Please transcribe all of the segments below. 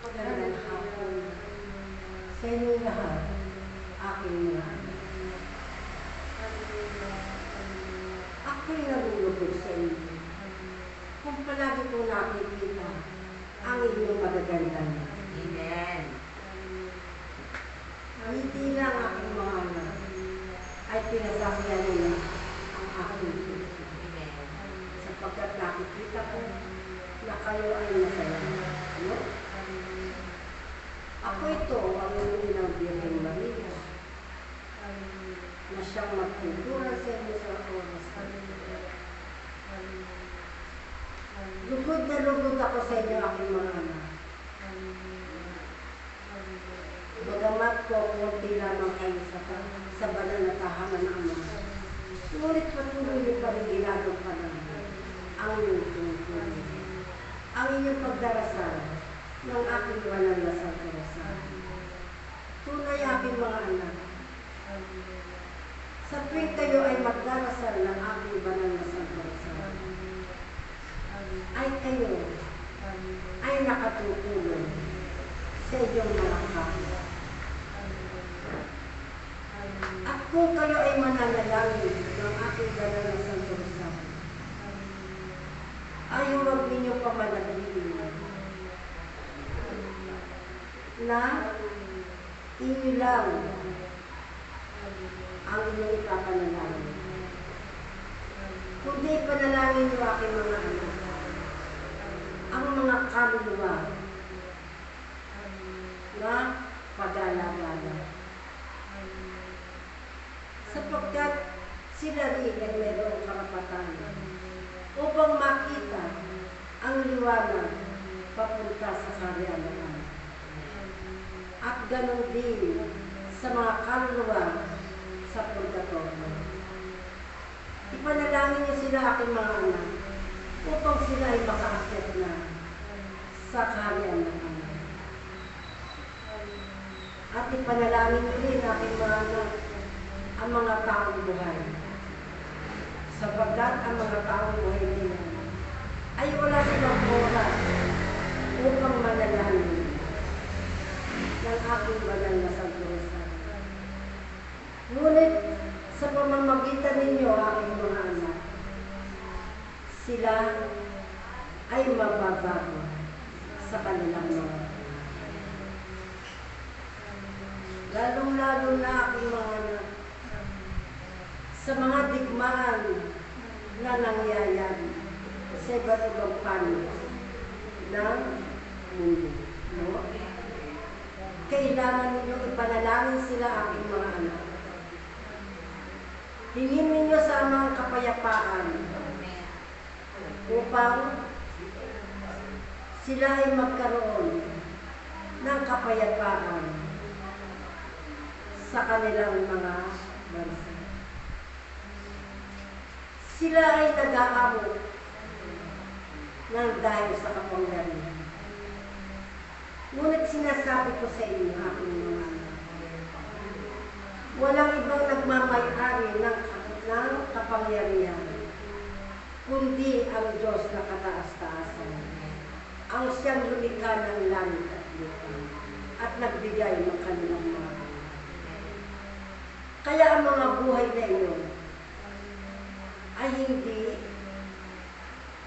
Magandang hapon sa inyo lahat, aking mga anak. Ako'y nalulugod sa inyo. Kung palagi ko nakikita ang inyong magagandang Amen. Ngiti lang aking mga anak ay pinasabihan nila ang aking puso. Sapagkat nakikita ko na kayo ay masaya. Ano? Ako ito ang inyong Birhen Maria na siyang magtungkuran sa inyo sa oras. Lugod na lugod ako sa inyo aking mga anak. Bagamat po konti lamang kayo sa, sa banal na tahanan ng Ama. Ngunit patuloy niyo pa rin ginagawa pa ang inyong tungkulin. Ang inyong pagdarasal ng aking banal na sa darasal. Tunay aking mga anak. Sa tuwing kayo ay magdarasal ng aking banal na sa darasal, ay kayo ay nakatutulong sa inyong kapwa. At kung kayo ay mananalangin ng aking banal na Rosario, ay huwag ninyo pamanagin inyo lang ang inyong ipapanalangin. Kundi panalangin niyo aking mga anak, ang mga kaluluwa na pagala-gala sapagkat sila rin ay mayroong karapatan upang makita ang liwanag papunta sa karyanan. At ganon din sa mga kaluluwa sa purgatorio. Ipanalangin niyo sila aking mga anak upang sila ay makaakyat na sa karyanan ng Ama. At ipanalangin niyo rin aking mga anak ang mga taong buhay. Sapagkat ang mga taong buhay nila ay wala silang oras upang ng aking banal na santosa. Ngunit sa pamamagitan ninyo, aking mga anak, sila ay mababago sa kanilang mga. Lalong-lalo na aking mga anak, sa mga digmaan na nangyayari sa iba't ibang panig ng mundo. No? Kailangan ninyo ipanalangin sila aking mga anak. Hingin ninyo sa amang kapayapaan upang sila ay magkaroon ng kapayapaan sa kanilang mga bansa. Sila ay nag-aamot ng dahil sa kapangyarihan. Sinasabi ko sa inyo, aking mga walang ibang nagmamayari ng, ng kapangyarihan, kundi ang Diyos na kataas-taasan. Ang siyang lumikha ng langit at lupa at nagbigay ng kanilang mga. Kaya ang mga buhay na iyon ay hindi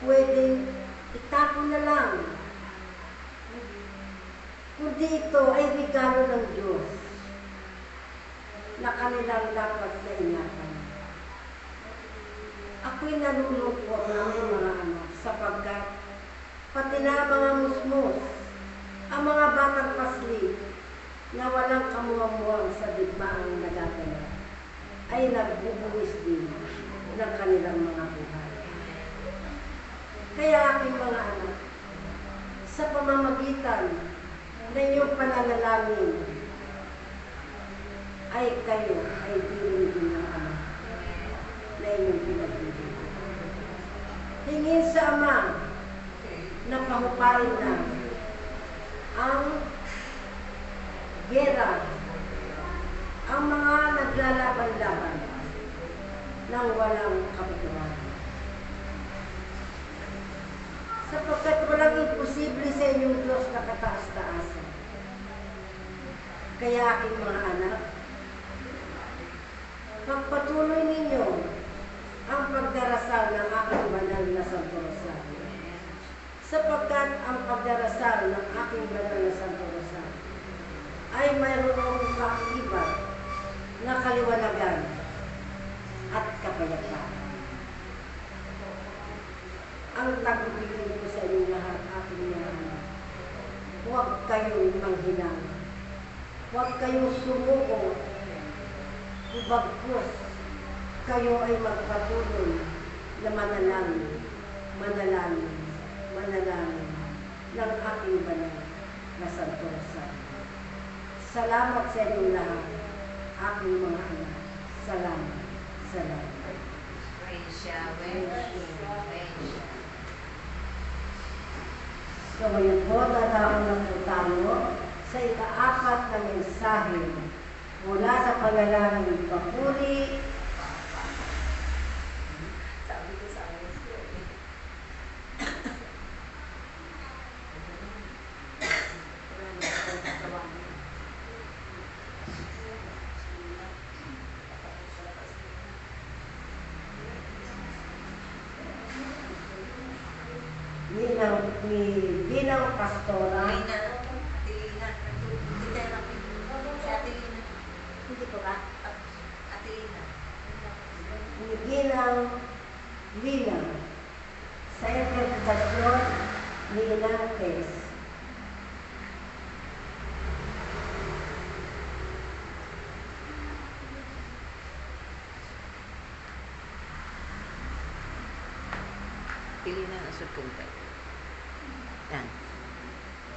pwedeng itapon na lang. Kundi ito ay regalo ng Diyos na kanilang dapat na ingatan. Ako'y nalulungkot ng mga anak sapagkat pati na mga musmos, ang mga batang pasli na walang kamuhamuhang sa digmaang nagaganap ay nagbubuwis din ng kanilang mga buhay. Kaya aking mga anak, sa pamamagitan na iyong pananalangin, ay kayo ay diringgin ng Ama na inyong pinagbibigyan. Hingin sa Ama na pahupain na ang gera, ang mga naglalaban-laban ng walang kabutuhan. Sapagkat walang imposible sa inyong Diyos na kataas-taasan. Kaya aking mga anak, pagpatuloy ninyo ang pagdarasal ng aking banal na Santo Rosario. Sapagkat ang pagdarasal ng aking banal na Santo Rosario ay mayroong kaakibat na kaliwanagan at kapayapaan. Ang tagubilin ko sa inyo lahat, aking anak, huwag kayong manghinang. Huwag kayong sumuko. Bagkus, kayo ay magpatuloy na manalangin, manalangin, manalangin ng aking banal na Santo Rosario. Salamat sa inyong lahat, aking mga anak. Salamat. Salamat. Praise siya, praise siya, praise siya. So ngayon po, dadaan na po tayo sa ikaapat na mensahe mula sa panalangin papuri Sabi ko sa akin, bilang, ni, bilang pastora Ay na, Atilina, hindi tayo namin. Si Atilina. Hindi ko ba? Atilina. ni Ginang Lina sa interpretasyon ni Inang Tess. Pili na ang tayo. 10.